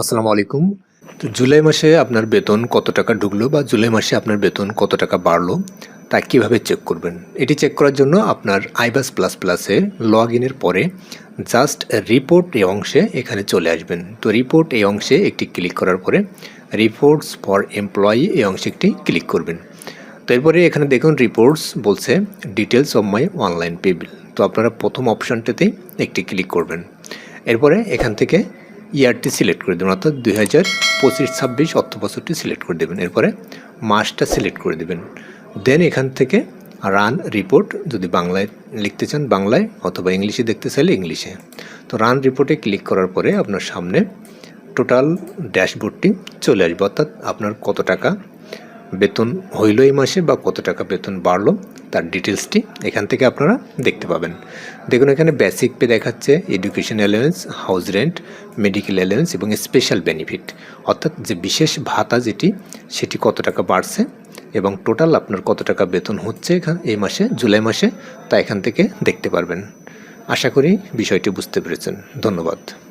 আসসালামু আলাইকুম। তো জুলাই মাসে আপনার বেতন কত টাকা ঢুকলো বা জুলাই মাসে আপনার বেতন কত টাকা বাড়লো তা কীভাবে চেক করবেন? এটি চেক করার জন্য আপনার আইবাস প্লাস প্লাসে লগ ইনের পরে জাস্ট রিপোর্ট এই অংশে এখানে চলে আসবেন। তো রিপোর্ট এই অংশে একটি ক্লিক করার পরে রিপোর্টস ফর এমপ্লয়ি এই অংশে একটি ক্লিক করবেন। তো এরপরে এখানে দেখুন রিপোর্টস বলছে details of my online pay bill তো আপনারা প্রথম অপশানটাতেই একটি ক্লিক করবেন। এরপরে এখান থেকে ইয়ারটি সিলেক্ট করে দেবেন, অর্থাৎ দুই হাজার পঁচিশ ছাব্বিশ অর্থ বছরটি সিলেক্ট করে দেবেন। এরপরে মাসটা সিলেক্ট করে দেবেন। দেন এখান থেকে রান রিপোর্ট, যদি বাংলায় লিখতে চান, বাংলায় অথবা ইংলিশে দেখতে চাইলে ইংলিশে। তো রান রিপোর্টে ক্লিক করার পরে আপনার সামনে টোটাল ড্যাশবোর্ডটি চলে আসবে, অর্থাৎ আপনার কত টাকা বেতন হইল এই মাসে বা কত টাকা বেতন বাড়লো, তার ডিটেলসটি এখান থেকে আপনারা দেখতে পাবেন। দেখুন, এখানে বেসিক পে দেখাচ্ছে education alliance house rent medical alliance এবং স্পেশাল বেনিফিট অর্থাৎ যে বিশেষ ভাতা যেটি, সেটি কত টাকা বাড়ছে এবং টোটাল আপনার কত টাকা বেতন হচ্ছে এই মাসে, জুলাই মাসে, তা এখান থেকে দেখতে পারবেন। আশা করি বিষয়টি বুঝতে পেরেছেন। ধন্যবাদ।